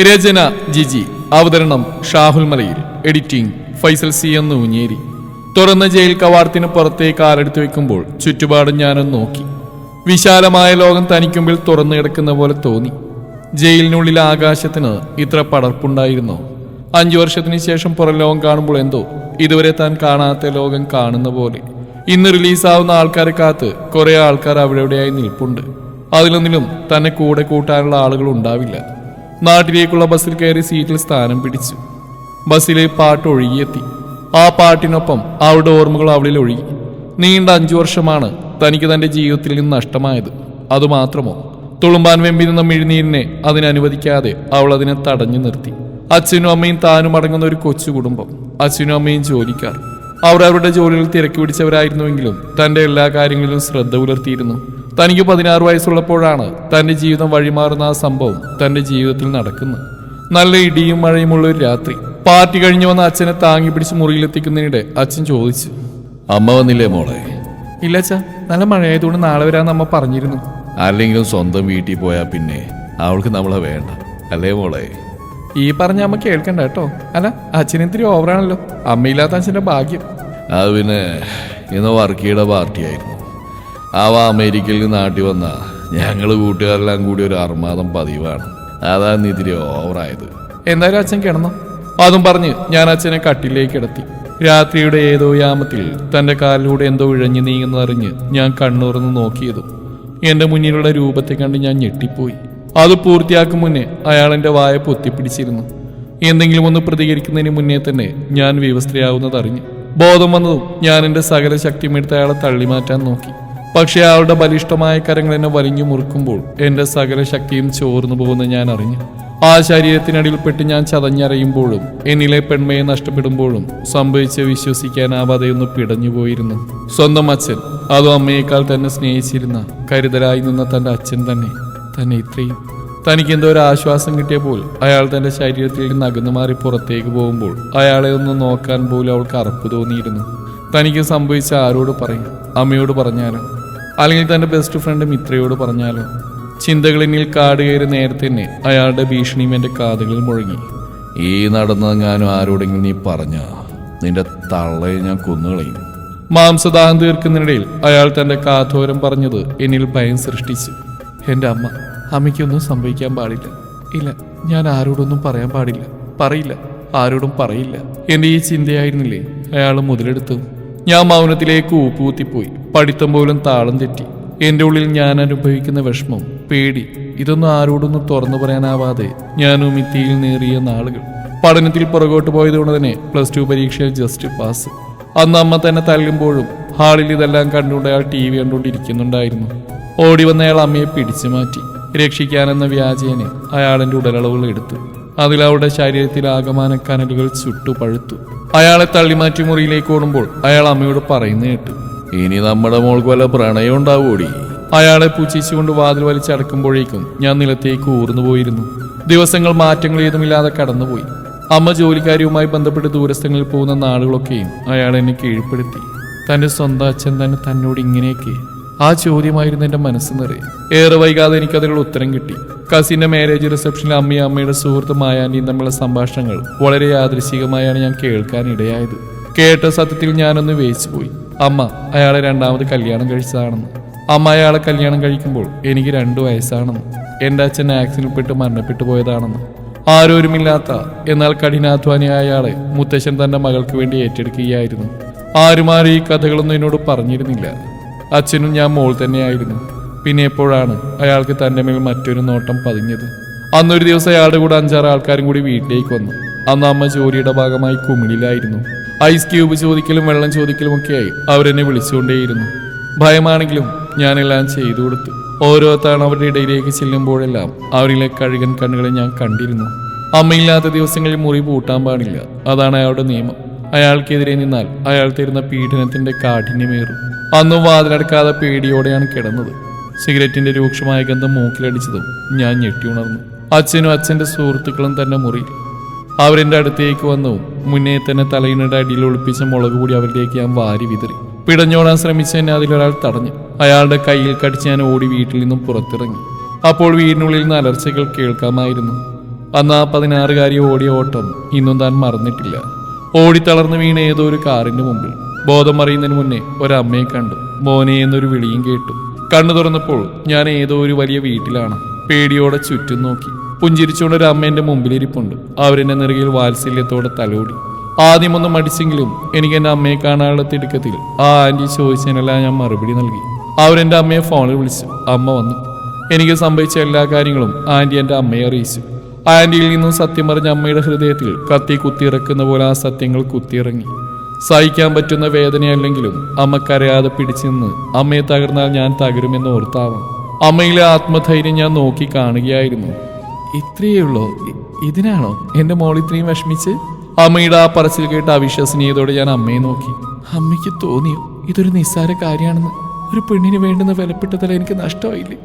രചന ജിജി. അവതരണം ഷാഹുൽ മലയിൽ. Editing Faisal C എന്ന് ഊഞ്ഞേരി തുറന്ന ജയിൽ കവാടത്തിന് പുറത്തേക്ക് ആരെടുത്ത് വെക്കുമ്പോൾ ചുറ്റുപാടും ഞാനൊന്ന് നോക്കി. വിശാലമായ ലോകം തനിക്കുമ്പിൽ തുറന്നു കിടക്കുന്ന പോലെ തോന്നി. ജയിലിനുള്ളിലെ ആകാശത്തിന് ഇത്ര പടർപ്പുണ്ടായിരുന്നോ? അഞ്ചു വർഷത്തിന് ശേഷം പുറം ലോകം കാണുമ്പോൾ എന്തോ? ഇതുവരെ താൻ കാണാത്ത ലോകം കാണുന്ന പോലെ. ഇന്ന് റിലീസാവുന്ന ആൾക്കാരെ കാത്ത് കുറെ ആൾക്കാർ അവിടെ എവിടെയായി നിൽപ്പുണ്ട്. അതിലൊന്നിലും തന്നെ കൂടെ കൂട്ടാനുള്ള ആളുകൾ ഉണ്ടാവില്ല. നാട്ടിലേക്കുള്ള ബസ്സിൽ കയറി സീറ്റിൽ സ്ഥാനം പിടിച്ചു. ബസ്സിലെ പാട്ട് ഒഴുകിയെത്തി ആ പാട്ടിനൊപ്പം അവളുടെ ഓർമ്മകൾ അവളിൽ ഒഴുകി. നീണ്ട അഞ്ചു വർഷമാണ് തനിക്ക് തന്റെ ജീവിതത്തിൽ നിന്ന് നഷ്ടമായത്. അതുമാത്രമോ? തുളുമ്പാൻ വെമ്പി നിന്ന മിഴിനീരിനെ അതിനനുവദിക്കാതെ അവൾ അതിനെ തടഞ്ഞു നിർത്തി. അച്ഛനും അമ്മയും താനും അടങ്ങുന്ന ഒരു കൊച്ചു കുടുംബം. അച്ഛനും അമ്മയും ജോലിക്കാർ. അവർ അവരുടെ ജോലിയിൽ തിരക്ക് പിടിച്ചവരായിരുന്നുവെങ്കിലും തന്റെ എല്ലാ കാര്യങ്ങളിലും ശ്രദ്ധ പുലർത്തിയിരുന്നു. തനിക്ക് പതിനാറ് വയസ്സുള്ളപ്പോഴാണ് തന്റെ ജീവിതം വഴിമാറുന്ന ആ സംഭവം തന്റെ ജീവിതത്തിൽ നടക്കുന്നത്. നല്ല ഇടിയും മഴയുമുള്ള ഒരു രാത്രി. പാർട്ടി കഴിഞ്ഞു വന്ന അച്ഛനെ താങ്ങി പിടിച്ച് മുറിയിലെത്തിക്കുന്നതിനിടെ അച്ഛൻ ചോദിച്ചു. അമ്മ വന്നില്ലേ മോളെ? ഇല്ല അച്ഛാ നല്ല മഴയായതുകൊണ്ട് നാളെ വരാന്ന് അമ്മ പറഞ്ഞിരുന്നു. അല്ലെങ്കിലും സ്വന്തം വീട്ടിൽ പോയാൽ പിന്നെ അവൾക്ക് നമ്മളെ വേണ്ട. അല്ലേ മോളെ? ഈ പറഞ്ഞ അമ്മ കേൾക്കണ്ട കേട്ടോ. അല്ല അച്ഛന് ഇത്തിരി ഓവറാണല്ലോ അമ്മയില്ലാത്ത അച്ഛന്റെ ഭാഗ്യം. അത് പിന്നെ ഇന്ന് വർക്കിയുടെ പാർട്ടിയായിരുന്നു. അവ അമേരിക്കയിൽ നാട്ടിൽ വന്ന ഞങ്ങൾ കൂട്ടുകാരെല്ലാം കൂടി ഒരു അർമാദം പതിവാണ്. അതാണ് ഇതിരി ഓവറായത്. എന്തായാലും അച്ഛൻ കിടന്നു? അതും പറഞ്ഞ് ഞാൻ അച്ഛനെ കട്ടിലേക്ക് കിടത്തി. രാത്രിയുടെ ഏതോ യാമത്തിൽ തന്റെ കാലിലൂടെ എന്തോ ഇഴഞ്ഞു നീങ്ങുന്നറിഞ്ഞ് ഞാൻ കണ്ണുറന്ന് നോക്കിയതും എന്റെ മുന്നിലുള്ള രൂപത്തെ കണ്ട് ഞാൻ ഞെട്ടിപ്പോയി. അത് പൂർത്തിയാക്കും മുന്നേ അയാൾ എന്റെ വായ പൊത്തിപ്പിടിച്ചിരുന്നു. എന്തെങ്കിലും ഒന്ന് പ്രതികരിക്കുന്നതിന് മുന്നേ തന്നെ ഞാൻ വ്യവസ്ഥയാവുന്നതറിഞ്ഞ് ബോധം വന്നതും ഞാൻ എന്റെ സകല ശക്തിയും എടുത്ത് അയാളെ തള്ളിമാറ്റാൻ നോക്കി. പക്ഷെ അയാളുടെ ബലിഷ്ഠമായ കരങ്ങൾ എന്നെ വലിഞ്ഞു മുറുക്കുമ്പോൾ എന്റെ സകല ശക്തിയും ചോർന്നു പോകുന്ന ഞാൻ അറിഞ്ഞു. ആ ശരീരത്തിനടിയിൽപ്പെട്ട് ഞാൻ ചതഞ്ഞറിയുമ്പോഴും എന്നിലെ പെൺമയെ നഷ്ടപ്പെടുമ്പോഴും സംഭവിച്ച് വിശ്വസിക്കാനാവാതെ ഒന്ന് പിടഞ്ഞുപോയിരുന്നു സ്വന്തം അച്ഛൻ അതും അമ്മയേക്കാൾ തന്നെ സ്നേഹിച്ചിരുന്ന കരുതലായി നിന്ന തന്റെ അച്ഛൻ തന്നെ തന്നെ ഇത്രയും. തനിക്ക് എന്തോ ഒരു ആശ്വാസം കിട്ടിയപ്പോൾ അയാൾ തന്റെ ശരീരത്തിൽ നിന്ന് മാറി പുറത്തേക്ക് പോകുമ്പോൾ അയാളെ ഒന്ന് നോക്കാൻ പോലും അവൾക്ക് അറപ്പ് തോന്നിയിരുന്നു. തനിക്ക് സംഭവിച്ച ആരോട് പറയും? അമ്മയോട് പറഞ്ഞാലോ? അല്ലെങ്കിൽ തന്റെ ബെസ്റ്റ് ഫ്രണ്ട് മിത്രയോട് പറഞ്ഞാലോ? ചിന്തകളിനിൽ കാട് കയറി നേരത്തെ തന്നെ അയാളുടെ ഭീഷണിയും എന്റെ കാതുകളിൽ മുഴങ്ങി. ഈ നടന്നെങ്ങാനും ആരോടെങ്കിലും നീ പറഞ്ഞ? നിന്റെ തള്ളയെ ഞാൻ കൊന്നുകളയും. മാംസദാഹം തീർക്കുന്നതിനിടയിൽ അയാൾ തന്റെ കാതോരം പറഞ്ഞത് എന്നിൽ ഭയം സൃഷ്ടിച്ചു. എന്റെ അമ്മ അമ്മയ്ക്കൊന്നും സംഭവിക്കാൻ പാടില്ല. ഇല്ല ഞാൻ ആരോടൊന്നും പറയാൻ പാടില്ല. പറയില്ല ആരോടും പറയില്ല. എന്റെ ഈ ചിന്തയായിരുന്നില്ലേ? അയാൾ മുതലെടുത്തു. ഞാൻ മൗനത്തിലേക്ക് ഊപ്പൂത്തിപ്പോയി പഠിത്തം പോലും താളം തെറ്റി. എന്റെ ഉള്ളിൽ ഞാൻ അനുഭവിക്കുന്ന വിഷമം പേടി ഇതൊന്നും ആരോടൊന്നും തുറന്നു പറയാനാവാതെ ഞാൻ ഉമിത്തിയിൽ നേറിയ നാളുകൾ. പഠനത്തിൽ പുറകോട്ട് പോയതുകൊണ്ട് തന്നെ പ്ലസ് ടു പരീക്ഷയിൽ ജസ്റ്റ് പാസ് അന്ന് അമ്മ തന്നെ തല്ലുമ്പോഴും ഹാളിൽ ഇതെല്ലാം കണ്ടുകൊണ്ട് അയാൾ ടി വി കണ്ടുകൊണ്ടിരിക്കുന്നുണ്ടായിരുന്നു. ഓടി വന്ന അയാൾ അമ്മയെ പിടിച്ചു മാറ്റി. രക്ഷിക്കാനെന്ന വ്യാജേനെ അയാളിന്റെ ഉടലളവുകൾ എടുത്തു. അതിൽ അവളുടെ ശരീരത്തിൽ ആകമാന കനലുകൾ ചുട്ടു പഴുത്തു. അയാളെ തള്ളിമാറ്റി മുറിയിലേക്ക് ഓടുമ്പോൾ അയാൾ അമ്മയോട് പറയുന്ന കേട്ടു. ഇനി നമ്മുടെ മോൾക്ക് വല്ല പ്രണയം ഉണ്ടാവൂടി? അയാളെ പുച്ഛിച്ചുകൊണ്ട് വാതിൽ വലിച്ചടക്കുമ്പോഴേക്കും ഞാൻ നിലത്തേക്ക് ഊർന്നു പോയിരുന്നു. ദിവസങ്ങൾ മാറ്റങ്ങൾ ഏതുമില്ലാതെ കടന്നുപോയി. അമ്മ ജോലിക്കാരിയുമായി ബന്ധപ്പെട്ട് ദൂരസ്ഥങ്ങളിൽ പോകുന്ന നാളുകളൊക്കെയും അയാൾ എന്നെ കീഴ്പ്പെടുത്തി. തന്റെ സ്വന്തം അച്ഛൻ തന്നെ തന്നോട് ഇങ്ങനെയൊക്കെ. ആ ചോദ്യമായിരുന്നു എന്റെ മനസ്സ് നിറയെ. ഏറെ വൈകാതെ എനിക്ക് അതിനുള്ള ഉത്തരം കിട്ടി. കസിന്റെ മാരേജ് റിസപ്ഷനിൽ അമ്മയും അമ്മയുടെ സുഹൃത്ത് മായാന്റിയും തമ്മിലുള്ള സംഭാഷണങ്ങൾ വളരെ യാദൃശികമായാണ് ഞാൻ കേൾക്കാനിടയായത്. കേട്ട സത്യത്തിൽ ഞാനൊന്ന് വേയിച്ചുപോയി അമ്മ അയാളെ രണ്ടാമത് കല്യാണം കഴിച്ചതാണെന്ന്. അമ്മ അയാളെ കല്യാണം കഴിക്കുമ്പോൾ എനിക്ക് രണ്ടു വയസ്സാണെന്ന്. എന്റെ അച്ഛൻ ആക്സിഡന്റിൽപ്പെട്ട് മരണപ്പെട്ടു പോയതാണെന്ന്. ആരോരുമില്ലാത്ത എന്നാൽ കഠിനാധ്വാനിയായ അയാളെ മുത്തശ്ശൻ തന്റെ മകൾക്ക് വേണ്ടി ഏറ്റെടുക്കുകയായിരുന്നു. ആരുമാരും ഈ കഥകളൊന്നും എന്നോട് പറഞ്ഞിരുന്നില്ല. അച്ഛനും ഞാൻ മോൾ തന്നെയായിരുന്നു. പിന്നെ എപ്പോഴാണ് അയാൾക്ക് തന്റെ മേൽ മറ്റൊരു നോട്ടം പതിഞ്ഞത്? അന്നൊരു ദിവസം അയാളുടെ കൂടെ അഞ്ചാറ് ആൾക്കാരും കൂടി വീട്ടിലേക്ക് വന്നു. അന്ന് അമ്മ ജോലിയുടെ ഭാഗമായി കുമിളിലായിരുന്നു. ഐസ് ക്യൂബ് ചോദിക്കലും വെള്ളം ചോദിക്കലും ഒക്കെയായി അവരെന്നെ വിളിച്ചുകൊണ്ടേയിരുന്നു. ഭയമാണെങ്കിലും ഞാനെല്ലാം ചെയ്തു കൊടുത്തു. ഓരോ തവണ അവരുടെ ഇടയിലേക്ക് ചെല്ലുമ്പോഴെല്ലാം അവരിലെ കഴുകൻ കണ്ണുകളെ ഞാൻ കണ്ടിരുന്നു. അമ്മയില്ലാത്ത ദിവസങ്ങളിൽ മുറി പൂട്ടാൻ പാടില്ല. അതാണ് അയാളുടെ നിയമം. അയാൾക്കെതിരെ നിന്നാൽ അയാൾ തരുന്ന പീഡനത്തിന്റെ കാഠിന്യമേറും. അന്നും വാതിലടക്കാതെ പേടിയോടെയാണ് കിടന്നത്. സിഗരറ്റിന്റെ രൂക്ഷമായ ഗന്ധം മൂക്കിലടിച്ചതും ഞാൻ ഞെട്ടി ഉണർന്നു. അച്ഛനും അച്ഛന്റെ സുഹൃത്തുക്കളും തന്നെ മുറിയിൽ അവരെന്റെ അടുത്തേക്ക് വന്നു. മുന്നേ തന്നെ തലയിണയുടെ അടിയിൽ ഒളിപ്പിച്ച മുളക് കൂടി അവരിലേക്ക് ഞാൻ വാരി വിതറി. പിടഞ്ഞോടാൻ ശ്രമിച്ച എന്നെ അതിലൊരാൾ തടഞ്ഞു. അയാളുടെ കയ്യിൽ കടിച്ച് ഞാൻ ഓടി വീട്ടിൽ നിന്നും പുറത്തിറങ്ങി. അപ്പോൾ വീടിനുള്ളിൽ നിന്ന് അലർച്ചകൾ കേൾക്കാമായിരുന്നു. അന്ന് ആ പതിനാറുകാരി ഓടിയ ഓട്ടം ഇന്നും താൻ മറന്നിട്ടില്ല. തളർന്നു വീണ ഏതോ ഒരു കാറിന്റെ മുമ്പിൽ. ബോധം അറിയുന്നതിന് മുന്നേ ഒരമ്മയെ കണ്ടു. മോനെ എന്നൊരു വിളിയും കേട്ടു. കണ്ണു തുറന്നപ്പോൾ ഞാൻ ഏതോ ഒരു വലിയ വീട്ടിലാണ്. പേടിയോടെ ചുറ്റും നോക്കി. പുഞ്ചിരിച്ചുകൊണ്ട് അമ്മ മുമ്പിലിരിപ്പുണ്ട്. അവരെന്നെ നെറുകയിൽ വാത്സല്യത്തോടെ തലോടി. ആദ്യമൊന്നും മടിച്ചെങ്കിലും എനിക്ക് എന്റെ അമ്മയെ കാണാനുള്ള തിടുക്കത്തിൽ ആ ആന്റി ചോദിച്ചതിനെല്ലാം ഞാൻ മറുപടി നൽകി. അവരെന്റെ അമ്മയെ ഫോണിൽ വിളിച്ചു. അമ്മ വന്നു. എനിക്ക് സംഭവിച്ച എല്ലാ കാര്യങ്ങളും ആന്റി എന്റെ അമ്മയെ അറിയിച്ചു. ആന്റിയിൽ നിന്നും സത്യം പറഞ്ഞ അമ്മയുടെ ഹൃദയത്തിൽ കത്തി കുത്തിയിറക്കുന്ന പോലെ ആ സത്യങ്ങൾ കുത്തിയിറങ്ങി. സഹിക്കാൻ പറ്റുന്ന വേദനയല്ലെങ്കിലും അമ്മ കരയാതെ പിടിച്ചു നിന്ന് അമ്മയെ തകർന്നാൽ ഞാൻ തകരുമെന്ന് ഓർത്താവാം. അമ്മയിലെ ആത്മധൈര്യം ഞാൻ നോക്കി കാണുകയായിരുന്നു. ഇത്രയേ ഉള്ളോ ഇതിനാണോ എന്റെ മോൾ ഇത്രയും വിഷമിച്ച്? അമ്മയുടെ ആ പറച്ചിൽ കേട്ട് അവിശ്വസനീയതോടെ ഞാൻ അമ്മയെ നോക്കി. അമ്മയ്ക്ക് തോന്നിയോ? ഇതൊരു നിസ്സാര കാര്യമാണെന്ന്. ഒരു പെണ്ണിന് വേണ്ടുന്ന വിലപ്പെട്ടതല്ല എനിക്ക് നഷ്ടമായില്ലേ?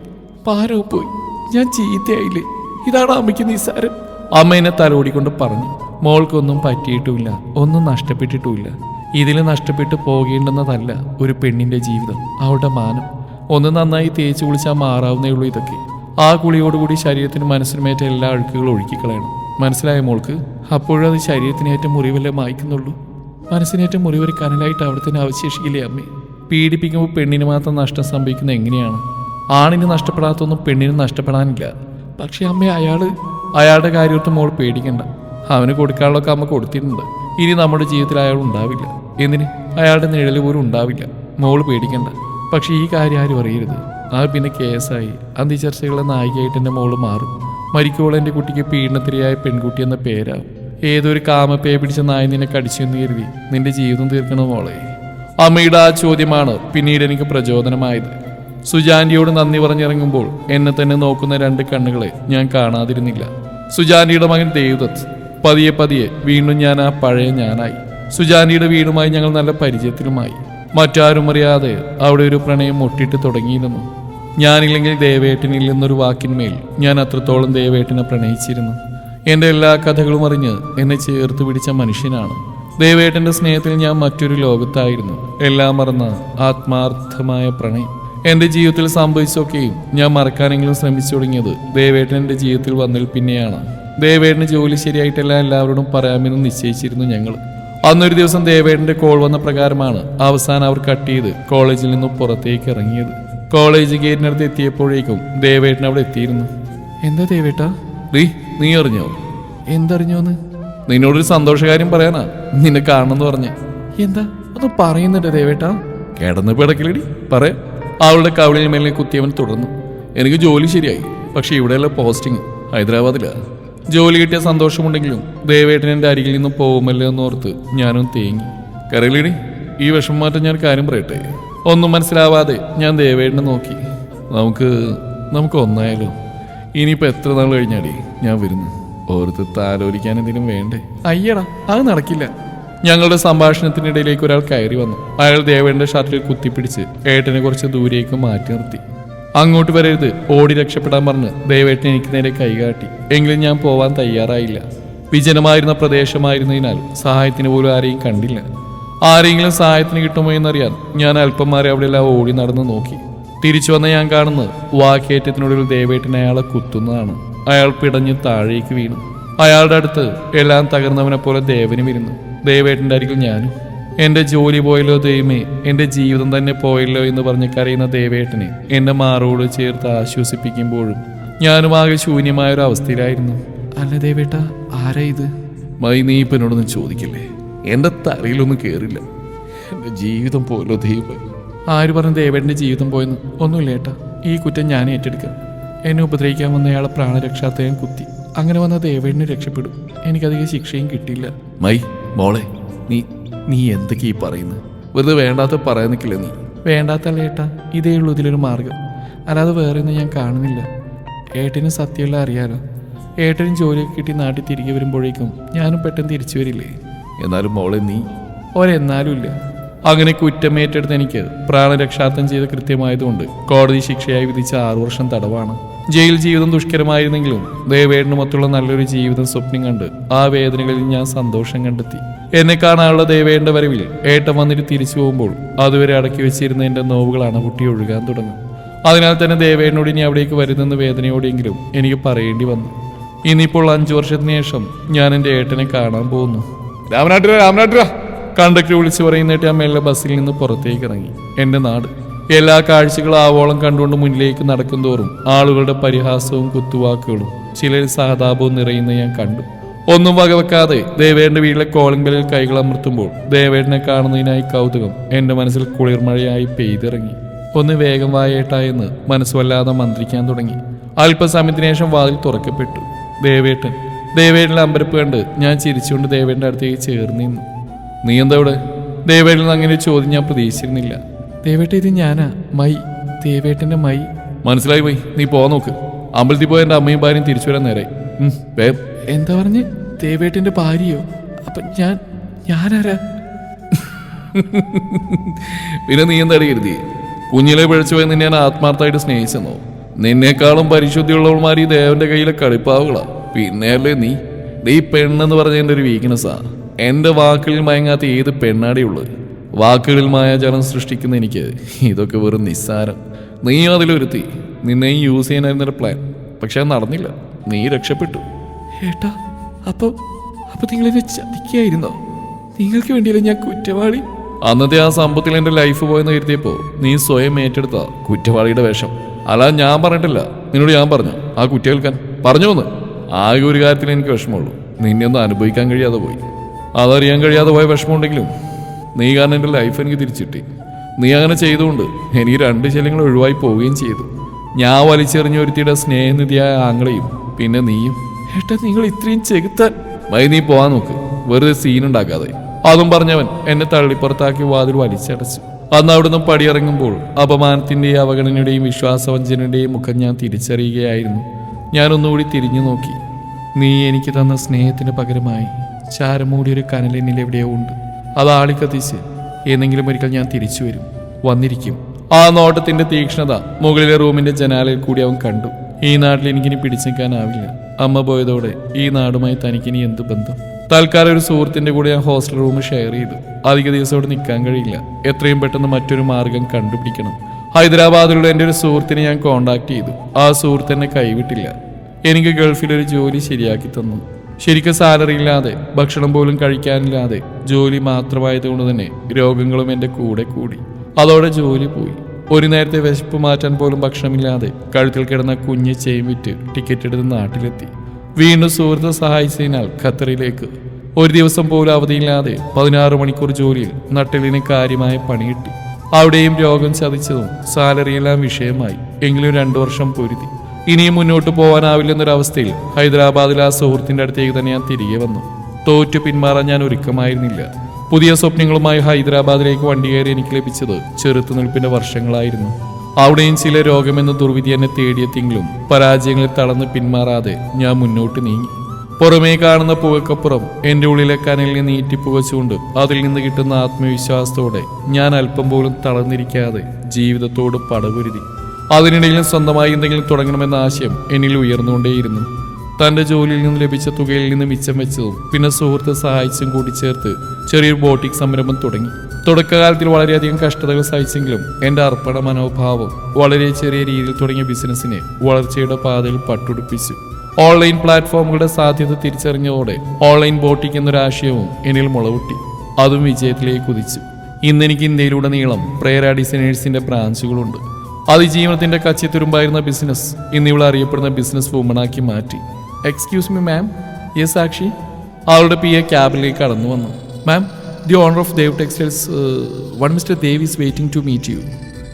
പാരോ പോയി. ഞാൻ ചീത്തയായില്ലേ? ഇതാണ് അമ്മയ്ക്ക് നിസ്സാരം. അമ്മ എന്നെ തലോടിക്കൊണ്ട് പറഞ്ഞു. മോൾക്കൊന്നും പറ്റിയിട്ടുമില്ല. ഒന്നും നഷ്ടപ്പെട്ടിട്ടുമില്ല. ഇതിൽ നഷ്ടപ്പെട്ടു പോകേണ്ടുന്നതല്ല ഒരു പെണ്ണിന്റെ ജീവിതം. അവളുടെ മാനം. ഒന്ന് നന്നായി തേച്ച് കുളിച്ചാൽ മാറാവുന്നേ ഉള്ളൂ ഇതൊക്കെ. ആ കുളിയോടുകൂടി ശരീരത്തിനും മനസ്സിനുമേറ്റ എല്ലാ അഴുക്കുകളും ഒഴുക്കിക്കളയണം. മനസ്സിലായ മോൾക്ക്? അപ്പോഴത് ശരീരത്തിനേറ്റം മുറിവല്ലേ മായ്ക്കുന്നുള്ളൂ? മനസ്സിനേറ്റം മുറിവൊരു കനലായിട്ട് അവിടെ തന്നെ അവശേഷിക്കില്ലേ അമ്മേ? പീഡിപ്പിക്കുമ്പോൾ പെണ്ണിന് മാത്രം നഷ്ടം സംഭവിക്കുന്നത് എങ്ങനെയാണ്? ആണിന് നഷ്ടപ്പെടാത്തൊന്നും പെണ്ണിന് നഷ്ടപ്പെടാനില്ല. പക്ഷേ അമ്മ അയാൾ അയാളുടെ കാര്യത്തിൽ മോൾ പേടിക്കണ്ട. അവന് കൊടുക്കാനുള്ളതൊക്കെ അമ്മ കൊടുത്തിട്ടുണ്ട്. ഇനി നമ്മുടെ ജീവിതത്തിൽ അയാൾ ഉണ്ടാവില്ല. എന്തിന്? അയാളുടെ നിഴൽ പോലും ഉണ്ടാവില്ല. മോൾ പേടിക്കണ്ട. പക്ഷെ ഈ കാര്യം ആരും അറിയരുത്. ആ പിന്നെ കേസായി. അന്തിചർച്ചകളുടെ നായികയായിട്ട് എന്റെ മോൾ മാറും. മരിക്കുമ്പോൾ എന്റെ കുട്ടിക്ക് പീഡനത്തിരയായ പെൺകുട്ടി എന്ന പേരാവും. ഏതൊരു കാമപ്പേ പിടിച്ച നായ നിന്നെ കടിച്ചു എന്ന് കരുതി നിന്റെ ജീവിതം തീർക്കണം മോളെ? അമ്മയുടെ ആ ചോദ്യമാണ് പിന്നീട് എനിക്ക് പ്രചോദനമായത്. സുജാന്റിയോട് നന്ദി പറഞ്ഞിറങ്ങുമ്പോൾ എന്നെ തന്നെ നോക്കുന്ന രണ്ട് കണ്ണുകളെ ഞാൻ കാണാതിരുന്നില്ല. സുജാന്റിയുടെ മകൻ ദേവദത്ത്. പതിയെ പതിയെ വീണ്ടും ഞാൻ ആ പഴയ ഞാനായി. സുജാന്റിയുടെ വീടുമായി ഞങ്ങൾ നല്ല പരിചയത്തിലുമായി. മറ്റാരും അറിയാതെ അവിടെ ഒരു പ്രണയം മുട്ടിട്ട് തുടങ്ങിയിരുന്നു. ഞാനില്ലെങ്കിൽ ദേവേട്ടനില്ലെന്നൊരു വാക്കിന്മേൽ ഞാൻ അത്രത്തോളം ദേവേട്ടനെ പ്രണയിച്ചിരുന്നു. എന്റെ എല്ലാ കഥകളും അറിഞ്ഞ് എന്നെ ചേർത്ത് പിടിച്ച മനുഷ്യനാണ്. ദേവേട്ടന്റെ സ്നേഹത്തിൽ ഞാൻ മറ്റൊരു ലോകത്തായിരുന്നു. എല്ലാം മറന്ന ആത്മാർത്ഥമായ പ്രണയം. എന്റെ ജീവിതത്തിൽ സംഭവിച്ചൊക്കെയും ഞാൻ മറക്കാനെങ്കിലും ശ്രമിച്ചു തുടങ്ങിയത് ദേവേട്ടൻ എന്റെ ജീവിതത്തിൽ വന്നതിൽ പിന്നെയാണ്. ദേവേട്ടന് ജോലി ശരിയായിട്ടല്ല എല്ലാവരോടും പറയാമെന്ന് നിശ്ചയിച്ചിരുന്നു ഞങ്ങൾ. അന്നൊരു ദിവസം ദേവേട്ടന്റെ കോൾ വന്ന പ്രകാരമാണ് അവസാനം അവർ കട്ട് ചെയ്ത് കോളേജിൽ നിന്നും പുറത്തേക്ക് ഇറങ്ങിയത്. കോളേജ് ഗേറ്റിനടുത്ത് എത്തിയപ്പോഴേക്കും ദേവേട്ടൻ അവിടെ എത്തിയിരുന്നു. എന്താ ദേവേട്ടാ? റീ നീ അറിഞ്ഞോ? എന്തറിഞ്ഞോന്ന്? നിന്നോടൊരു സന്തോഷകാര്യം പറയാനാ. നിന്നെ കാണണമെന്ന് പറഞ്ഞ്. എന്താ? അത് പറയുന്നുണ്ട് ദേവേട്ടാ. കിടന്ന് പിടക്കിലടി പറ. അവളുടെ കവിളിന് മേലെ കുത്തിയവൻ തുടർന്നു. എനിക്ക് ജോലി ശരിയായി. പക്ഷെ ഇവിടെയുള്ള പോസ്റ്റിംഗ് ഹൈദരാബാദിലാ. ജോലി കിട്ടിയ സന്തോഷമുണ്ടെങ്കിലും ദേവേട്ടൻ എന്റെ അരികിൽ നിന്ന് പോകുമല്ലോ എന്നോർത്ത് ഞാനും തേങ്ങി. കരളിടി ഈ വിഷമം മാറ്റം ഞാൻ കാര്യം പറയട്ടെ? ഒന്നും മനസ്സിലാവാതെ ഞാൻ ദേവേട്ടനെ നോക്കി. നമുക്ക് നമുക്ക് ഒന്നായാലോ? ഇനിയിപ്പോൾ എത്ര നാൾ കഴിഞ്ഞാടി ഞാൻ വരുന്നു? ഓർത്ത് താലോലിക്കാൻ എന്തെങ്കിലും വേണ്ടേ? അയ്യടാ അത് നടക്കില്ല. ഞങ്ങളുടെ സംഭാഷണത്തിനിടയിലേക്ക് ഒരാൾ കയറി വന്നു. അയാൾ ദേവേടിന്റെ ഷർട്ടിൽ കുത്തിപ്പിടിച്ച് ഏട്ടനെ കുറച്ച് ദൂരേക്ക് മാറ്റി നിർത്തി. അങ്ങോട്ട് വരരുത്. ഓടി രക്ഷപ്പെടാൻ പറഞ്ഞ് ദയവേട്ടൻ എനിക്ക് നേരെ കൈകാട്ടി. എങ്കിലും ഞാൻ പോവാൻ തയ്യാറായില്ല. വിജനമായിരുന്ന പ്രദേശമായിരുന്നതിനാൽ സഹായത്തിന് പോലും ആരെയും കണ്ടില്ല. ആരെങ്കിലും സഹായത്തിന് കിട്ടുമോ എന്നറിയാൻ ഞാൻ അല്പന്മാരെ അവിടെയെല്ലാം ഓടി നടന്ന് നോക്കി. തിരിച്ചു വന്ന ഞാൻ കാണുന്നത് വാക്കേറ്റത്തിനൊടുവിൽ ദേവേട്ടൻ അയാളെ കുത്തുന്നതാണ്. അയാൾ പിടഞ്ഞ് താഴേക്ക് വീണു. അയാളുടെ അടുത്ത് എല്ലാം തകർന്നവനെ പോലെ ദേവനും ഇരുന്നു. ദേവേട്ടന്റെ അരികിൽ ഞാനും. എന്റെ ജോലി പോയല്ലോ ദൈവമേ എന്റെ ജീവിതം തന്നെ പോയല്ലോ എന്ന് പറഞ്ഞ് കരയുന്ന ദേവേട്ടനെ എന്റെ മാറോട് ചേർത്ത് ആശ്വസിപ്പിക്കുമ്പോഴും ഞാനും ആകെ ശൂന്യമായ ഒരു അവസ്ഥയിലായിരുന്നു അല്ല ദേവേട്ട ആരാ ഇത്? മൈ നീ ഇപ്പൊ എന്നോടൊന്നും ചോദിക്കില്ലേ? എന്റെ തലയിലൊന്നും കേറില്ല. എന്റെ ജീവിതം പോയല്ലോ ദൈവം ആര് പറഞ്ഞു ദേവേട്ടന്റെ ജീവിതം പോയെന്ന്? ഒന്നുമില്ല ഏട്ടാ. ഈ കുറ്റം ഞാൻ ഏറ്റെടുക്കാം. എന്നെ ഉപദ്രവിക്കാൻ വന്നയാളെ പ്രാണരക്ഷാത്തേയും കുത്തി. അങ്ങനെ വന്ന ദേവേടിനെ രക്ഷപ്പെടും. എനിക്കധികം ശിക്ഷയും കിട്ടിയില്ല. മൈ മോളെ നീ നീ എന്തൊക്കെ ഈ പറയുന്നത് വെറുതെ വേണ്ടാത്ത പറയാൻ നിൽക്കില്ല നീ? വേണ്ടാത്തല്ല ഏട്ടാ ഇതേ ഉള്ളൂ ഇതിലൊരു മാർഗം. അല്ലാതെ വേറെ ഒന്നും ഞാൻ കാണുന്നില്ല. ഏട്ടന് സത്യമുള്ള അറിയാലോ. ഏട്ടനും ജോലിയൊക്കെ കിട്ടി നാട്ടിൽ തിരികെ വരുമ്പോഴേക്കും ഞാനും പെട്ടെന്ന് തിരിച്ചു വരില്ലേ? എന്നാലും മോളെ നീ? ഒരെന്നാലും ഇല്ല. അങ്ങനെ കുറ്റമേറ്റെടുത്ത് എനിക്ക് പ്രാണരക്ഷാർത്ഥം ചെയ്ത് കൃത്യമായതുകൊണ്ട് കോടതി ശിക്ഷയായി വിധിച്ച ആറു വർഷം തടവാണ്. ജയിൽ ജീവിതം ദുഷ്കരമായിരുന്നെങ്കിലും ദേവേട്ടനുമൊത്തുള്ള നല്ലൊരു ജീവിതം സ്വപ്നം കണ്ട് ആ വേദനകളിൽ ഞാൻ സന്തോഷം കണ്ടെത്തി. എന്നെ കാണാനുള്ള ദേവേടിന്റെ വരവിൽ ഏട്ടം വന്നിട്ട് തിരിച്ചു പോകുമ്പോൾ അതുവരെ അടക്കി വെച്ചിരുന്ന എന്റെ നോവുകൾ അണപൊട്ടി ഒഴുകാൻ തുടങ്ങും. അതിനാൽ തന്നെ ദേവേടിനോട് ഇനി അവിടേക്ക് വരുന്നെന്ന് വേദനയോടെങ്കിലും എനിക്ക് പറയേണ്ടി വന്നു. ഇനിയിപ്പോൾ അഞ്ചു വർഷത്തിന് ശേഷം ഞാൻ എന്റെ ഏട്ടനെ കാണാൻ പോകുന്നു. രാമനാട്ടുര രാമനാട്ടുര. കണ്ടക്ടർ വിളിച്ചു പറയുന്നേട്ട് ആ മെല്ലെ ബസ്സിൽ നിന്ന് പുറത്തേക്ക് ഇറങ്ങി. എന്റെ നാട്. എല്ലാ കാഴ്ചകളും ആവോളം കണ്ടുകൊണ്ട് മുന്നിലേക്ക് നടക്കും തോറും ആളുകളുടെ പരിഹാസവും കുത്തുവാക്കുകളും ചിലർ സഹതാപവും നിറയുന്ന ഞാൻ കണ്ടു. ഒന്നും വകവെക്കാതെ ദേവേന്റെ വീട്ടിലെ കോളിംഗ് ബെല്ലിൽ കൈകൾ അമർത്തുമ്പോൾ ദേവേട്ടനെ കാണുന്നതിനായി കൗതുകം എന്റെ മനസ്സിൽ കുളിർമഴയായി പെയ്തിറങ്ങി. ഒന്ന് വേഗം വായേട്ടാ എന്ന് മനസ്സ് മന്ത്രിക്കാൻ തുടങ്ങി. അല്പസമയത്തിന് ശേഷം വാതിൽ തുറക്കപ്പെട്ടു. ദേവേട്ടൻ ദേവേട്ടന്റെ അമ്പരപ്പ് കണ്ട് ഞാൻ ചിരിച്ചുകൊണ്ട് ദേവേട്ടന്റെ അടുത്തേക്ക് ചേർന്ന് നിന്നു. നീ എന്താ ഇവിടെ? ദേവേട്ടൻ അങ്ങനെ ചോദ്യം ഞാൻ പ്രതീക്ഷിച്ചിരുന്നില്ല. ദേവേട്ട ഇത് ഞാനാ. മൈ ദേവേട്ടന്റെ മൈ. മനസ്സിലായി പോയി നീ പോവാൻ നോക്ക്. അമ്പലത്തിൽ പോയ എന്റെ അമ്മയും ഭാര്യയും തിരിച്ചു വരാൻ നേരെ എന്താ പറഞ്ഞ്? ദേവേട്ടന്റെ ഭാര്യയോ? അപ്പൊ ഞാൻ ഞാനാരാ? പിന്നെ നീ എന്താ കരുതി കുഞ്ഞിലെ പിഴച്ചു പോയി നിന്നെ ഞാൻ ആത്മാർത്ഥമായിട്ട് സ്നേഹിച്ചെന്നോ? നിന്നേക്കാളും പരിശുദ്ധിയുള്ളവന്മാർ ഈ ദേവന്റെ കയ്യിലെ കളിപ്പാവുകളാ. പിന്നെയല്ലേ നീ? നീ പെണ്ണെന്ന് പറഞ്ഞതിന്റെ ഒരു വീക്ക്നെസ്സാ എന്റെ വാക്കുകളിൽ മയങ്ങാത്ത ഏത് പെണ്ണാടിയുള്ളത് വാക്കുകളിൽ മായാജാലം സൃഷ്ടിക്കുന്ന എനിക്ക് ഇതൊക്കെ വെറും നിസ്സാരം. നീ അതിലൊരുത്തി. നിന്നെയും യൂസ് ചെയ്യാനായിരുന്നൊരു പ്ലാൻ പക്ഷെ അത് നടന്നില്ല. നീ രക്ഷപ്പെട്ടു. ഏട്ടാ അപ്പൊ അപ്പൊ നിങ്ങൾ എന്നെ ചതിക്കായിരുന്നോ? നിങ്ങൾക്ക് വേണ്ടിയല്ലേ ഞാൻ കുറ്റവാളി? അന്നത്തെ ആ സമ്പത്തിൽ എന്റെ ലൈഫ് പോയെന്ന് കരുതിയപ്പോ നീ സ്വയം ഏറ്റെടുത്ത കുറ്റവാളിയുടെ വേഷം. അല്ല ഞാൻ പറഞ്ഞിട്ടില്ല. നിന്നോട് ഞാൻ പറഞ്ഞു. ആ കുറ്റ കേൾക്കാൻ. പറഞ്ഞു എന്ന് ആകെ ഒരു കാര്യത്തിൽ എനിക്ക് വിഷമമുള്ളൂ. നിന്നെ ഒന്നും അനുഭവിക്കാൻ കഴിയാതെ പോയി. അതറിയാൻ കഴിയാതെ പോയ വിഷമമുണ്ടെങ്കിലും നീ കാരണം എന്റെ ലൈഫ് എനിക്ക് തിരിച്ചിട്ടി നീ അങ്ങനെ ചെയ്തുകൊണ്ട് എനിക്ക് രണ്ട് ശല്യങ്ങൾ ഒഴിവായി പോവുകയും ചെയ്തു. ഞാൻ വലിച്ചെറിഞ്ഞ ഒരുത്തിയുടെ സ്നേഹനിധിയായ ആങ്ങളെയും പിന്നെ നീയും. ഏട്ടാ നിങ്ങൾ ഇത്രയും ചെകുത്താൻ. മൈ നീ പോവാൻ നോക്ക്. വെറുതെ സീൻ ഉണ്ടാക്കാതെ. അതും പറഞ്ഞവൻ എന്നെ തള്ളിപ്പുറത്താക്കി വാതിൽ വലിച്ചടച്ചു. അന്ന് അവിടുന്ന് പടിയിറങ്ങുമ്പോൾ അപമാനത്തിന്റെയും അവഗണനയുടെയും വിശ്വാസവഞ്ചനയുടെയും മുഖം ഞാൻ തിരിച്ചറിയുകയായിരുന്നു. ഞാനൊന്നുകൂടി തിരിഞ്ഞു നോക്കി. നീ എനിക്ക് തന്ന സ്നേഹത്തിന് പകരമായി ചാരമൂടിയൊരു കനലെന്നിൽ എവിടെയോ ഉണ്ട്. അത് ഏതെങ്കിലും ഒരിക്കൽ ഞാൻ തിരിച്ചു വരും. വന്നിരിക്കും. ആ നോട്ടത്തിന്റെ തീക്ഷ്ണത മുകളിലെ റൂമിന്റെ ജനാലയിൽ കൂടി അവൻ കണ്ടു. ഈ നാട്ടിൽ എനിക്കിനി പിടിച്ചു നിൽക്കാനാവില്ല അമ്മ പോയതോടെ ഈ നാടുമായി തനിക്കിനി എന്ത് ബന്ധം? തൽക്കാലം ഒരു സുഹൃത്തിന്റെ കൂടെ ഞാൻ ഹോസ്റ്റൽ റൂം ഷെയർ ചെയ്തു. അധിക ദിവസം അവിടെ നിൽക്കാൻ കഴിയില്ല. എത്രയും പെട്ടെന്ന് മറ്റൊരു മാർഗം കണ്ടുപിടിക്കണം. ഹൈദരാബാദിലുള്ള എന്റെ ഒരു സുഹൃത്തിനെ ഞാൻ കോണ്ടാക്ട് ചെയ്തു. ആ സുഹൃത്ത് എന്നെ കൈവിട്ടില്ല. എനിക്ക് ഗൾഫിൽ ഒരു ജോലി ശരിയാക്കി തന്നു. ശരിക്കും സാലറി ഇല്ലാതെ ഭക്ഷണം പോലും കഴിക്കാനില്ലാതെ ജോലി മാത്രമായതുകൊണ്ട് തന്നെ രോഗങ്ങളും എന്റെ കൂടെ കൂടി. അതോടെ ജോലി പോയി. ഒരു നേരത്തെ വിശപ്പ് മാറ്റാൻ പോലും ഭക്ഷണമില്ലാതെ കഴുത്തിൽ കിടന്ന കുഞ്ഞ് ചെയിൻ വിറ്റ് ടിക്കറ്റ് എടുത്ത് നാട്ടിലെത്തി. വീണ്ടും സുഹൃത്ത് സഹായിച്ചതിനാൽ ഖത്തറിലേക്ക്. ഒരു ദിവസം പോലും അവധിയില്ലാതെ പതിനാറ് മണിക്കൂർ ജോലിയിൽ നട്ടലിന് കാര്യമായ പണി കിട്ടി അവിടെയും രോഗം ചതിച്ചതും സാലറിയെല്ലാം വിഷയമായി. എങ്കിലും രണ്ടു വർഷം പൊരുതി. ഇനിയും മുന്നോട്ട് പോകാനാവില്ലെന്നൊരവസ്ഥയിൽ ഹൈദരാബാദിൽ ആ സുഹൃത്തിന്റെ അടുത്തേക്ക് തന്നെ ഞാൻ തിരികെ വന്നു. തോറ്റു പിന്മാറാൻ ഞാൻ ഒരുക്കമായിരുന്നില്ല. പുതിയ സ്വപ്നങ്ങളുമായി ഹൈദരാബാദിലേക്ക് വണ്ടി കയറി എനിക്ക് ലഭിച്ചത് ചെറുത്തുനിൽപ്പിന്റെ വർഷങ്ങളായിരുന്നു. അവിടെയും ചില രോഗമെന്ന ദുർവിധി എന്നെ തേടിയെത്തിയെങ്കിലും പരാജയങ്ങളിൽ തളർന്ന് പിന്മാറാതെ ഞാൻ മുന്നോട്ട് നീങ്ങി. പുറമേ കാണുന്ന പുകക്കപ്പുറം എന്റെ ഉള്ളിലെ കനലിൽ നിന്ന് ഈറ്റിപ്പുകച്ചുകൊണ്ട് അതിൽ നിന്ന് കിട്ടുന്ന ആത്മവിശ്വാസത്തോടെ ഞാൻ അല്പം പോലും തളർന്നിരിക്കാതെ ജീവിതത്തോട് പടപുരുതി. അതിനിടയിലും സ്വന്തമായി എന്തെങ്കിലും തുടങ്ങണമെന്ന ആശയം എന്നിൽ ഉയർന്നുകൊണ്ടേയിരുന്നു. തന്റെ ജോലിയിൽ നിന്ന് ലഭിച്ച തുകയിൽ നിന്ന് മിച്ചം വെച്ചതും പിന്നെ സുഹൃത്ത് സഹായിച്ചും കൂടി ചേർത്ത് ചെറിയൊരു ബോട്ടിക് സംരംഭം തുടങ്ങി. തുടക്കകാലത്തിൽ വളരെയധികം കഷ്ടതകൾ സഹിച്ചെങ്കിലും എന്റെ അർപ്പണ മനോഭാവം വളരെ ചെറിയ രീതിയിൽ തുടങ്ങിയ ബിസിനസ്സിനെ വളർച്ചയുടെ പാതയിൽ പട്ടുടുപ്പിച്ചു. ഓൺലൈൻ പ്ലാറ്റ്ഫോമുകളുടെ സാധ്യത തിരിച്ചറിഞ്ഞതോടെ ഓൺലൈൻ ബോട്ടിക് എന്നൊരാശയവും എന്നിൽ മുളവുട്ടി. അതും വിജയത്തിലേക്ക് കുതിച്ചു. ഇന്നെനിക്ക് ഇന്ത്യയിലുടനീളം പ്രേര ഡിസൈനേഴ്സിന്റെ ബ്രാഞ്ചുകളുണ്ട്. അതിജീവനത്തിന്റെ കച്ചിത്തുരുമ്പായിരുന്ന ബിസിനസ് ഇന്ന് ഇവിടെ അറിയപ്പെടുന്ന ബിസിനസ് വുമണാക്കി മാറ്റി. എക്സ്ക്യൂസ് മീ മാം യെസ് സാക്ഷി. അവളുടെ പി എ ക്യാബിലേക്ക് കടന്നു വന്നു. Ma'am the owner of Dev textiles one mister Dev is waiting to meet you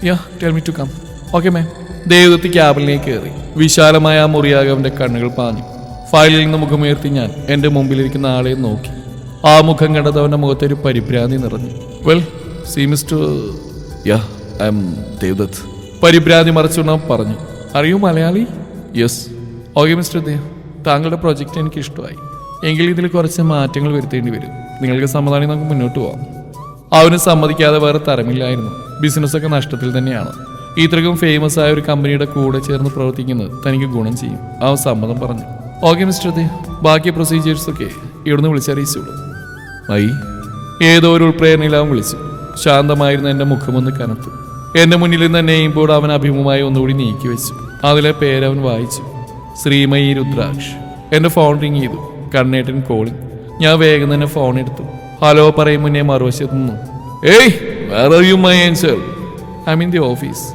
yeah tell me to come okay ma'am ദേവദത്തി ക്യാബിനിലേക്ക് കയറി. വിശാലമായ ആ മുറിയാകെ അവന്റെ കണ്ണുകൾ പാഞ്ഞു. ഫയലിൽ നിന്ന് മുഖമുയർത്തി ഞാൻ എന്റെ മുമ്പിലിരിക്കുന്ന ആളെ നോക്കി. ആ മുഖം കണ്ടത് അവന്റെ മുഖത്തൊരു പരിഭ്രാന്തി നിറഞ്ഞു. Well see mister yeah I'm Devadath പരിഭ്രാന്തി മറച്ചുകൊണ്ട് അവൻ പറഞ്ഞു. അറിയൂ Malayali? Yes okay mister Dev താങ്കളുടെ പ്രോജക്റ്റ് എനിക്ക് ഇഷ്ടമായി. എങ്കിൽ ഇതിൽ കുറച്ച് മാറ്റങ്ങൾ വരുത്തേണ്ടി വരും. നിങ്ങൾക്ക് സമ്മതമാണെങ്കിൽ നമുക്ക് മുന്നോട്ട് പോകാം അവന് സമ്മതിക്കാതെ വേറെ തരമില്ലായിരുന്നു. ബിസിനസ്സൊക്കെ നഷ്ടത്തിൽ തന്നെയാണ്. ഇത്രക്കും ഫേമസ് ആയ ഒരു കമ്പനിയുടെ കൂടെ ചേർന്ന് പ്രവർത്തിക്കുന്നത് തനിക്ക് ഗുണം ചെയ്യും അവൻ സമ്മതം പറഞ്ഞു. ഓക്കെ മിസ്റ്റർ ദേ ബാക്കി പ്രൊസീജിയേഴ്സ് ഒക്കെ ഇവിടുന്ന് വിളിച്ചറിയിച്ചോളൂ. ഐ ഏതോ ഒരു ഉൾപ്രേരണയിൽ അവൻ വിളിച്ചു. ശാന്തമായിരുന്ന എന്റെ മുഖമൊന്ന് കനത്തു. എന്റെ മുന്നിൽ നിന്ന് എന്നെയും ബോർഡ് അവൻ അഭിമുഖമായി ഒന്നുകൂടി നീക്കി വെച്ചു. അതിലെ പേരവൻ വായിച്ചു. ശ്രീമയി രുദ്രാക്ഷ്. എന്റെ ഫോൺ റിങ് ചെയ്തു. കണ്ണേട്ടൻ കോളിംഗ് ഞാൻ വേഗം തന്നെ ഫോൺ എടുത്തു. ഹലോ പറയും മുന്നേ മറുവശത്ത് നിന്നു. Hey where you my answer I mean the office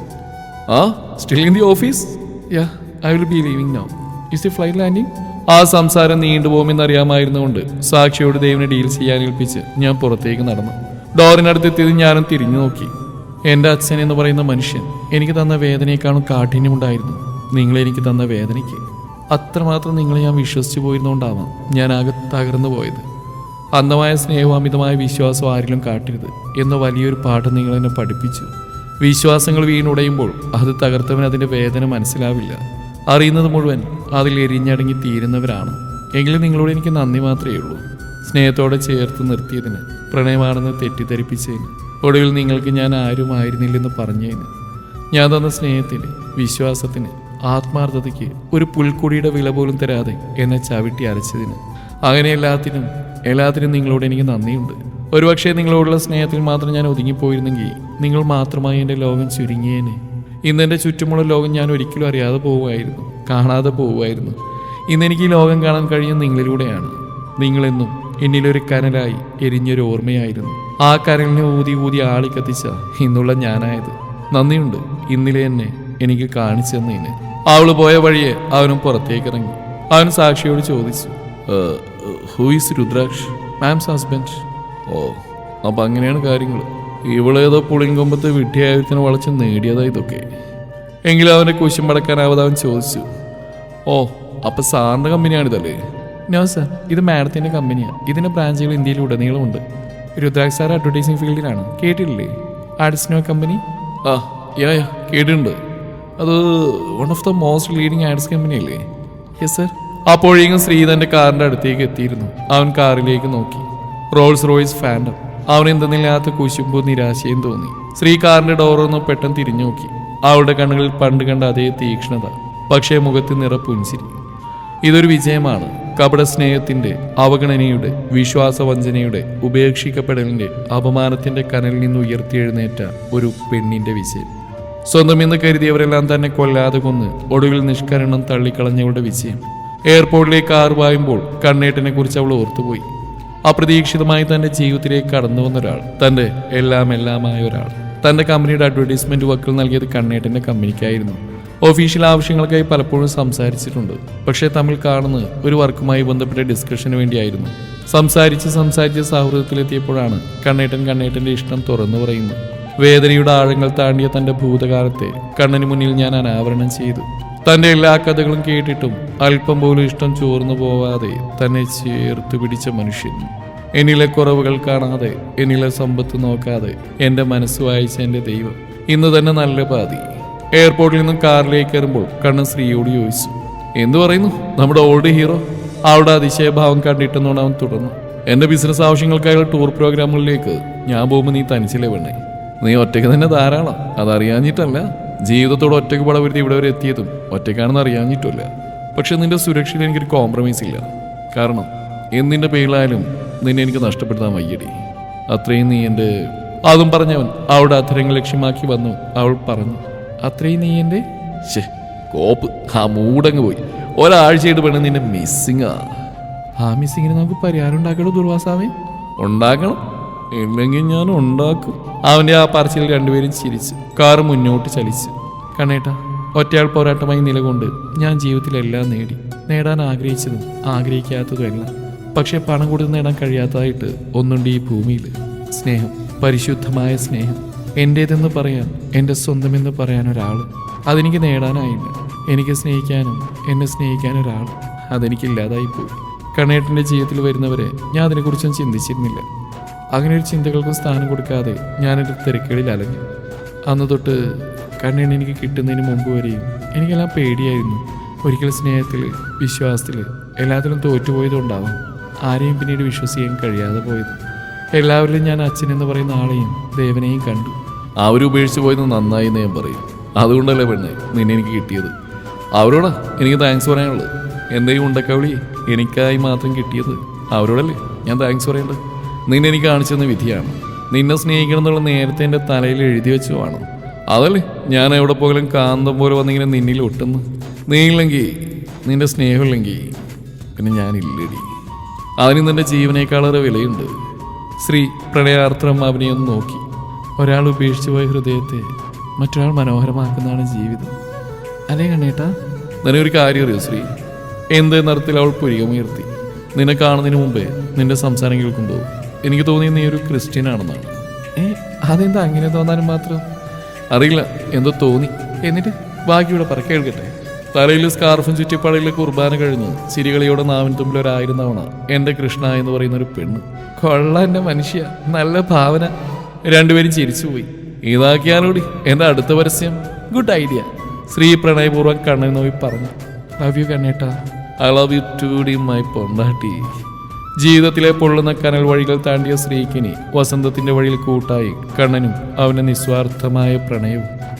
ആ? Still in the office yeah I will be leaving now is the flight landing ആ സംസാരം നീണ്ടുപോകുമെന്ന് അറിയാമായിരുന്നുകൊണ്ട് സാക്ഷിയോട് ദൈവനെ ഡീൽ ചെയ്യാൻ ഏൽപ്പിച്ച് ഞാൻ പുറത്തേക്ക് നടന്നു. ഡോറിനടുത്തെത്തിയത് ഞാനും തിരിഞ്ഞു നോക്കി. എന്റെ അച്ഛൻ എന്ന് പറയുന്ന മനുഷ്യൻ എനിക്ക് തന്ന വേദനയെക്കാളും കാഠിന്യമുണ്ടായിരുന്നു. നിങ്ങൾ എനിക്ക് തന്ന വേദനയ്ക്ക്. അത്രമാത്രം നിങ്ങളെ ഞാൻ വിശ്വസിച്ചു പോയിരുന്നുകൊണ്ടാവാം ഞാൻ ആകെ തകർന്നു പോയത്. അന്ധമായ സ്നേഹവും അമിതമായ വിശ്വാസവും ആരിലും കാട്ടരുത് എന്ന വലിയൊരു പാഠം നിങ്ങൾ എന്നെ പഠിപ്പിച്ചു. വിശ്വാസങ്ങൾ വീണുടയുമ്പോൾ അത് തകർത്തവൻ അതിന്റെ വേദന മനസ്സിലാവില്ല. അറിയുന്നത് മുഴുവൻ അതിൽ എരിഞ്ഞടങ്ങി തീരുന്നവരാണ്. എങ്കിലും നിങ്ങളോട് എനിക്ക് നന്ദി മാത്രമേ ഉള്ളൂ. സ്നേഹത്തോടെ ചേർത്ത് നിർത്തിയതിന് പ്രണയമാണെന്ന് തെറ്റിദ്ധരിപ്പിച്ചതിന്. ഒടുവിൽ നിങ്ങൾക്ക് ഞാൻ ആരുമായിരുന്നില്ലെന്ന് പറഞ്ഞതിന് ഞാൻ തന്ന സ്നേഹത്തിന് വിശ്വാസത്തിന് ആത്മാർത്ഥതയ്ക്ക് ഒരു പുൽക്കൊടിയുടെ വില പോലും തരാതെ എന്നെ ചവിട്ടി അരച്ചതിന്. അങ്ങനെ എല്ലാത്തിനും എല്ലാത്തിനും നിങ്ങളോട് എനിക്ക് നന്ദിയുണ്ട്. ഒരുപക്ഷെ നിങ്ങളോടുള്ള സ്നേഹത്തിൽ മാത്രം ഞാൻ ഒതുങ്ങിപ്പോയിരുന്നെങ്കിൽ നിങ്ങൾ മാത്രമായി എന്റെ ലോകം ചുരുങ്ങിയേനെ. ഇന്ന് എന്റെ ചുറ്റുമുള്ള ലോകം ഞാൻ ഒരിക്കലും അറിയാതെ പോവുമായിരുന്നു കാണാതെ പോവുമായിരുന്നു. ഇന്നെനിക്ക് ഈ ലോകം കാണാൻ കഴിയുന്ന നിങ്ങളിലൂടെയാണ്. നിങ്ങളെന്നും എന്നിലൊരു കനലായി എരിഞ്ഞൊരു ഓർമ്മയായിരുന്നു. ആ കനലിനെ ഊതി ഊതി ആളി കത്തിച്ച ഇന്നുള്ള ഞാനായത്. നന്ദിയുണ്ട് ഇന്നലെ എന്നെ എനിക്ക് കാണിച്ചു തന്നതിന്. അവൾ പോയ വഴിയെ അവനും പുറത്തേക്ക് ഇറങ്ങി. അവൻ സാക്ഷിയോട് ചോദിച്ചു who is Rudraksh? Ma'am's husband oh അപ്പൊ അങ്ങനെയാണ് കാര്യങ്ങൾ. ഇവളേതോ പുളിങ്കൊമ്പത്ത് വിട്ടിയായത്തിന് വളച്ച് നേടിയതാ ഇതൊക്കെ. എങ്കിലും അവന്റെ കുശം മടക്കാനാവത് അവൻ ചോദിച്ചു ഓ അപ്പൊ സാറിന്റെ കമ്പനിയാണിതല്ലേ? നോ സർ ഇത് മാഡത്തിന്റെ കമ്പനിയാണ്. ഇതിന്റെ ബ്രാഞ്ചുകൾ ഇന്ത്യയിൽ ഉടനീളമുണ്ട് രുദ്രാക്ഷ് സാർ അഡ്വർടൈസിങ് ഫീൽഡിലാണ്. കേട്ടിട്ടില്ലേ? ആഡ്സ്നോ കമ്പനി ആ യാ യാ കേട്ടിട്ടുണ്ട്. അത് one of the most leading ads company അല്ലേ? യെസ് സർ അപ്പോഴേക്കും ശ്രീധന്റെ കാറിന്റെ അടുത്തേക്ക് എത്തിയിരുന്നു. അവൻ കാറിലേക്ക് നോക്കി. റോൾസ് റോയ്സ് ഫാൻഡം അവൻ എന്തെന്നില്ലാത്ത കുശുമ്പും നിരാശയും തോന്നി. ശ്രീ കാറിന്റെ ഡോറൊന്ന് പെട്ടെന്ന് തിരിഞ്ഞു നോക്കി. അവളുടെ കണ്ണുകളിൽ പണ്ട് കണ്ട അതേ തീക്ഷ്ണത. പക്ഷേ മുഖത്ത് നിറ പുഞ്ചിരി. ഇതൊരു വിജയമാണ്. കപട സ്നേഹത്തിന്റെ അവഗണനയുടെ വിശ്വാസവഞ്ചനയുടെ ഉപേക്ഷിക്കപ്പെടലിന്റെ അപമാനത്തിന്റെ കനലിൽ നിന്ന് ഉയർത്തിയെഴുന്നേറ്റ ഒരു പെണ്ണിന്റെ വിജയം. സ്വന്തമെന്ന് കരുതിയവരെല്ലാം തന്നെ കൊല്ലാതെ കൊന്ന് ഒടുവിൽ നിഷ്കരണം തള്ളിക്കളഞ്ഞവളുടെ വിജയം. എയർപോർട്ടിലേക്ക് കാർ വായുമ്പോൾ കണ്ണേട്ടനെ കുറിച്ച് അവൾ ഓർത്തുപോയി. അപ്രതീക്ഷിതമായി തന്റെ ജീവിതത്തിലേക്ക് കടന്നു വന്ന ഒരാൾ തന്റെ എല്ലാം എല്ലാമായ ഒരാൾ. തന്റെ കമ്പനിയുടെ അഡ്വർടൈസ്മെന്റ് വക്കിൽ നൽകിയത് കണ്ണേട്ടന്റെ കമ്പനിക്കായിരുന്നു. ഒഫീഷ്യൽ ആവശ്യങ്ങൾക്കായി പലപ്പോഴും സംസാരിച്ചിട്ടുണ്ട്. പക്ഷേ തമ്മിൽ കാണുന്നത് ഒരു വർക്കുമായി ബന്ധപ്പെട്ട ഡിസ്കഷന് വേണ്ടിയായിരുന്നു. സംസാരിച്ച് സംസാരിച്ച് സൗഹൃദത്തിലെത്തിയപ്പോഴാണ് കണ്ണേട്ടൻ കണ്ണേട്ടന്റെ ഇഷ്ടം തുറന്നു പറയുന്നത്. വേദനയുടെ ആഴങ്ങൾ താണ്ടിയ തന്റെ ഭൂതകാലത്തെ കണ്ണന് മുന്നിൽ ഞാൻ അനാവരണം ചെയ്തു. തന്റെ എല്ലാ കഥകളും കേട്ടിട്ടും അല്പം പോലും ഇഷ്ടം ചോർന്നു പോവാതെ തന്നെ ചേർത്ത് പിടിച്ച മനുഷ്യൻ. എന്നിലെ കുറവുകൾ കാണാതെ എന്നിലെ സമ്പത്ത് നോക്കാതെ എന്റെ മനസ്സ് വായിച്ച എന്റെ ദൈവം. ഇന്ന് തന്നെ നല്ല പാതി. എയർപോർട്ടിൽ നിന്നും കാറിലേക്ക് കയറുമ്പോൾ കണ്ണൻ ശ്രീയോട് ചോദിച്ചു എന്തു പറയുന്നു? നമ്മുടെ ഓൾഡ് ഹീറോ അവിടെ അതിശയഭാവം കണ്ടിട്ടെന്നോട് അവൻ തുടർന്നു എന്റെ ബിസിനസ് ആവശ്യങ്ങൾക്കായുള്ള ടൂർ പ്രോഗ്രാമുകളിലേക്ക് ഞാൻ പോകുമ്പോൾ നീ തനിച്ചില്ലേ പെണ്ണേ നീ ഒറ്റയ്ക്ക് തന്നെ ധാരാളം അതറിയാഞ്ഞിട്ടല്ല. ജീവിതത്തോട് ഒറ്റയ്ക്ക് പടവരുത്തി ഇവിടെ വരെ എത്തിയതും ഒറ്റയ്ക്കാണെന്ന് അറിയാഞ്ഞിട്ടില്ല പക്ഷെ നിന്റെ സുരക്ഷയിൽ എനിക്കൊരു കോംപ്രമൈസ് ഇല്ല. കാരണം എന്തിന്റെ പേരിലായാലും നിന്നെ എനിക്ക് നഷ്ടപ്പെടുത്താൻ വയ്യടി. അത്രയും നീ എന്റെ അതും പറഞ്ഞവൻ അവളുടെ അധരങ്ങൾ ലക്ഷ്യമാക്കി വന്നു. അവൾ പറഞ്ഞു അത്രയും നീ എന്റെ ശേ കോപ്പ്. ആ മൂടങ്ങ് പോയി. ഒരാഴ്ചയായിട്ട് പെണ്ണ് നിന്നെ മിസ്സിങ്ങാ ആ. മിസ്സിങ്ങിന് നമുക്ക് പരിഹാരം ഉണ്ടാക്കണോ ദുർവാസാവേ ഉണ്ടാക്കണം. ഇല്ലെങ്കിൽ ഞാൻ ഉണ്ടാക്കും. അവന്റെ ആ പറച്ചിൽ രണ്ടുപേരും ചിരിച്ചു. കാർ മുന്നോട്ട് ചലിച്ചു. കണ്ണേട്ടാ ഒറ്റയാൾ പോരാട്ടമായി നിലകൊണ്ട് ഞാൻ ജീവിതത്തിലെല്ലാം നേടി. നേടാൻ ആഗ്രഹിച്ചതും ആഗ്രഹിക്കാത്തതും എല്ലാം പക്ഷെ പണം കൊടുത്ത് നേടാൻ കഴിയാത്തതായിട്ട് ഒന്നുണ്ട് ഈ ഭൂമിയിൽ. സ്നേഹം പരിശുദ്ധമായ സ്നേഹം. എന്റേതെന്ന് പറയാൻ എന്റെ സ്വന്തമെന്ന് പറയാൻ ഒരാൾ. അതെനിക്ക് നേടാനായില്ല. എനിക്ക് സ്നേഹിക്കാനും എന്നെ സ്നേഹിക്കാൻ ഒരാൾ അതെനിക്കില്ലാതായി പോയി. കണ്ണേട്ടന്റെ ജീവിതത്തിൽ വരുന്നവരെ ഞാൻ അതിനെക്കുറിച്ചൊന്നും ചിന്തിച്ചിരുന്നില്ല. അങ്ങനെ ഒരു ചിന്തകൾക്കും സ്ഥാനം കൊടുക്കാതെ ഞാനൊരു തിരക്കുകളിൽ അലഞ്ഞു. അന്ന് തൊട്ട് കണ്ണേണ് എനിക്ക് കിട്ടുന്നതിന് മുമ്പ് വരെയും എനിക്കെല്ലാം പേടിയായിരുന്നു. ഒരിക്കൽ സ്നേഹത്തിൽ വിശ്വാസത്തിൽ എല്ലാത്തിലും തോറ്റുപോയതുകൊണ്ടാവാം ആരെയും പിന്നീട് വിശ്വസിക്കാൻ കഴിയാതെ പോയത്. എല്ലാവരിലും ഞാൻ അച്ഛനെന്ന് പറയുന്ന ആളെയും ദേവനെയും കണ്ടു. അവരുപേക്ഷിച്ച് പോയത് നന്നായി എന്ന് ഞാൻ പറയും. അതുകൊണ്ടല്ലേ പെണ്ണെ നിന്നെ എനിക്ക് കിട്ടിയത്. അവരോടാ എനിക്ക് താങ്ക്സ് പറയാനുള്ളത്. എന്തെങ്കിലും ഉണ്ടക്കവിളി? എനിക്കായി മാത്രം കിട്ടിയത്. അവരോടല്ലേ ഞാൻ താങ്ക്സ് പറയേണ്ടത്? നിന്നെ എനിക്ക് കാണിച്ചു തന്ന വിധിയാണ്. നിന്നെ സ്നേഹിക്കണം എന്നുള്ള നേരത്തെ എന്റെ തലയിൽ എഴുതി വെച്ചുമാണ് അതല്ലേ ഞാൻ എവിടെ പോകലും കാന്തം പോലെ വന്നിങ്ങനെ നിന്നിൽ ഒട്ടുന്നു. നീയില്ലെങ്കിൽ നിന്റെ സ്നേഹമില്ലെങ്കിൽ പിന്നെ ഞാനില്ലടി. അതിന് നിന്റെ ജീവനേക്കാളേറെ വിലയുണ്ട്. ശ്രീ പ്രണയാർത്ഥം ഒന്ന് നോക്കി. ഒരാൾ ഉപേക്ഷിച്ചു പോയ ഹൃദയത്തെ മറ്റൊരാൾ മനോഹരമാക്കുന്നതാണ് ജീവിതം. അല്ലേ കണ്ണേട്ടാ? ഒരു കാര്യം അറിയോ ശ്രീ? എന്ത് നിറത്തിൽ അവൾ പുരികമുയർത്തി. നിന്നെ കാണുന്നതിന് മുമ്പേ നിന്റെ സംസാരം കേൾക്കുമ്പോൾ എനിക്ക് തോന്നി നീ ഒരു ക്രിസ്ത്യൻ ആണെന്നാണ്. ഏ അതെന്താ അങ്ങനെ തോന്നാനും മാത്രം? അറിയില്ല എന്തോ തോന്നി. എന്നിട്ട്? ബാക്കിയുടെ പറ കേൾക്കട്ടെ. തലയിൽ സ്കാർഫും ചുറ്റിപ്പാടയിലെ കുർബാന കഴിഞ്ഞ് ചിരികളിയോടെ നാവിൻ തുമ്പിൽ ഒരായിരം തവണ എന്റെ കൃഷ്ണ എന്ന് പറയുന്ന ഒരു പെണ്ണ്. കൊള്ള എന്റെ മനുഷ്യ. നല്ല ഭാവന. രണ്ടുപേരും ചിരിച്ചുപോയി. ഇതാക്കിയാലൂടി എന്റെ അടുത്ത പരസ്യം. ഗുഡ് ഐഡിയ ശ്രീ പ്രണയപൂർവം കണ്ണൻ നോയി പറഞ്ഞു. ലവ് യു കണ്ണേട്ടാ. ഐ ലവ് യു ടു ഡി മൈ പൊണ്ടാട്ടി ജീവിതത്തിലെ പൊള്ളുന്ന കനൽ വഴികൾ താണ്ടിയ ശ്രീക്കിനി വസന്തത്തിന്റെ വഴിയിൽ കൂട്ടായി കണ്ണനും അവന്റെ നിസ്വാർത്ഥമായ പ്രണയവും.